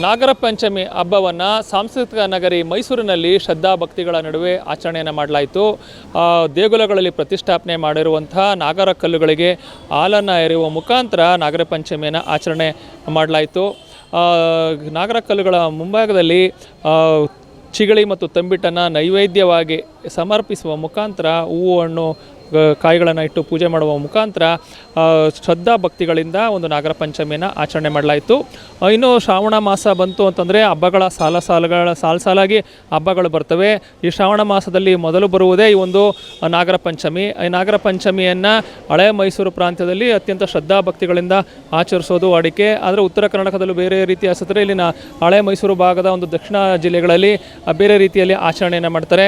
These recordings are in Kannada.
ನಾಗರ ಪಂಚಮಿ ಹಬ್ಬವನ್ನು ಸಾಂಸ್ಕೃತಿಕ ನಗರಿ ಮೈಸೂರಿನಲ್ಲಿ ಶ್ರದ್ಧಾ ಭಕ್ತಿಗಳ ನಡುವೆ ಆಚರಣೆಯನ್ನು ಮಾಡಲಾಯಿತು. ದೇಗುಲಗಳಲ್ಲಿ ಪ್ರತಿಷ್ಠಾಪನೆ ಮಾಡಿರುವಂತಹ ನಾಗರ ಕಲ್ಲುಗಳಿಗೆ ಹಾಲನ್ನು ಎರೆಯುವ ಮುಖಾಂತರ ನಾಗರ ಪಂಚಮಿಯನ್ನು ಆಚರಣೆ ಮಾಡಲಾಯಿತು. ನಾಗರ ಕಲ್ಲುಗಳ ಮುಂಭಾಗದಲ್ಲಿ ಚಿಗಳಿ ಮತ್ತು ತಂಬಿಟ್ಟನ್ನು ನೈವೇದ್ಯವಾಗಿ ಸಮರ್ಪಿಸುವ ಮುಖಾಂತರ ಹೂವು ಹಣ್ಣು ಕಾಯಿಗಳನ್ನು ಇಟ್ಟು ಪೂಜೆ ಮಾಡುವ ಮುಖಾಂತರ ಶ್ರದ್ಧಾ ಭಕ್ತಿಗಳಿಂದ ಒಂದು ನಾಗರ ಪಂಚಮಿಯನ್ನು ಆಚರಣೆ ಮಾಡಲಾಯಿತು. ಇನ್ನು ಶ್ರಾವಣ ಮಾಸ ಬಂತು ಅಂತಂದರೆ ಹಬ್ಬಗಳ ಸಾಲ ಸಾಲಗಳ ಸಾಲು ಸಾಲಾಗಿ ಹಬ್ಬಗಳು ಬರ್ತವೆ. ಈ ಶ್ರಾವಣ ಮಾಸದಲ್ಲಿ ಮೊದಲು ಬರುವುದೇ ಈ ಒಂದು ನಾಗರ ಪಂಚಮಿ. ಈ ನಾಗರ ಪಂಚಮಿಯನ್ನು ಹಳೆ ಮೈಸೂರು ಪ್ರಾಂತ್ಯದಲ್ಲಿ ಅತ್ಯಂತ ಶ್ರದ್ಧಾ ಭಕ್ತಿಗಳಿಂದ ಆಚರಿಸೋದು ಅಡಿಕೆ ಆದರೆ ಉತ್ತರ ಕರ್ನಾಟಕದಲ್ಲೂ ಬೇರೆ ರೀತಿ ಆಚರಿಸಿದ್ರೆ ಇಲ್ಲಿನ ಹಳೆ ಮೈಸೂರು ಭಾಗದ ಒಂದು ದಕ್ಷಿಣ ಜಿಲ್ಲೆಗಳಲ್ಲಿ ಬೇರೆ ರೀತಿಯಲ್ಲಿ ಆಚರಣೆಯನ್ನು ಮಾಡ್ತಾರೆ.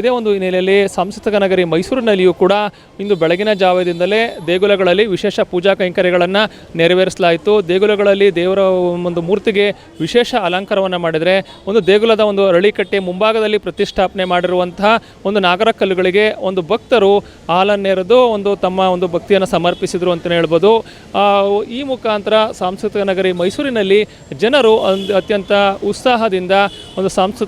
ಇದೇ ಒಂದು ಹಿನ್ನೆಲೆಯಲ್ಲಿ ಸಾಂಸ್ಕೃತಿಕ ನಗರಿ ಮೈಸೂರಿನಲ್ಲಿಯೂ ಕೂಡ ಇಂದು ಬೆಳಗಿನ ಜಾವದಿಂದಲೇ ದೇಗುಲಗಳಲ್ಲಿ ವಿಶೇಷ ಪೂಜಾ ಕೈಂಕರ್ಯಗಳನ್ನು ನೆರವೇರಿಸಲಾಯಿತು. ದೇಗುಲಗಳಲ್ಲಿ ದೇವರ ಒಂದು ಮೂರ್ತಿಗೆ ವಿಶೇಷ ಅಲಂಕಾರವನ್ನು ಮಾಡಿದರೆ ಒಂದು ದೇಗುಲದ ಒಂದು ಅರಳಿಕಟ್ಟೆ ಮುಂಭಾಗದಲ್ಲಿ ಪ್ರತಿಷ್ಠಾಪನೆ ಮಾಡಿರುವಂತಹ ಒಂದು ನಾಗರ ಕಲ್ಲುಗಳಿಗೆ ಒಂದು ಭಕ್ತರು ಹಾಲನ್ನೆರೆದು ಒಂದು ತಮ್ಮ ಒಂದು ಭಕ್ತಿಯನ್ನು ಸಮರ್ಪಿಸಿದರು ಅಂತಲೇ ಹೇಳ್ಬೋದು. ಈ ಮುಖಾಂತರ ಸಾಂಸ್ಕೃತಿಕ ನಗರಿ ಮೈಸೂರಿನಲ್ಲಿ ಜನರು ಅತ್ಯಂತ ಉತ್ಸಾಹದಿಂದ ಒಂದು ಸಾಂಸ್ಕೃ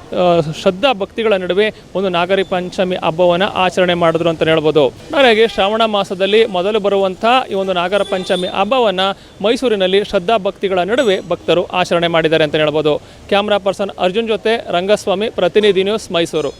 ಶ್ರದ್ಧಾ ಭಕ್ತಿಗಳ ನಡುವೆ ಒಂದು ನಾಗರಿ ಪಂಚಮಿ ಹಬ್ಬವನ್ನು ಆಚರಣೆ ಮಾಡಿದ್ರು ಅಂತ ಹೇಳ್ಬೋದು. ಹಾಗಾಗಿ ಶ್ರಾವಣ ಮಾಸದಲ್ಲಿ ಮೊದಲು ಬರುವಂಥ ಈ ಒಂದು ನಾಗರ ಪಂಚಮಿ ಹಬ್ಬವನ್ನು ಮೈಸೂರಿನಲ್ಲಿ ಶ್ರದ್ಧಾ ಭಕ್ತಿಗಳ ನಡುವೆ ಭಕ್ತರು ಆಚರಣೆ ಮಾಡಿದ್ದಾರೆ ಅಂತ ಹೇಳ್ಬೋದು. ಕ್ಯಾಮ್ರಾ ಪರ್ಸನ್ ಅರ್ಜುನ್ ಜೊತೆ ರಂಗಸ್ವಾಮಿ, ಪ್ರತಿನಿಧಿ ನ್ಯೂಸ್ ಮೈಸೂರು.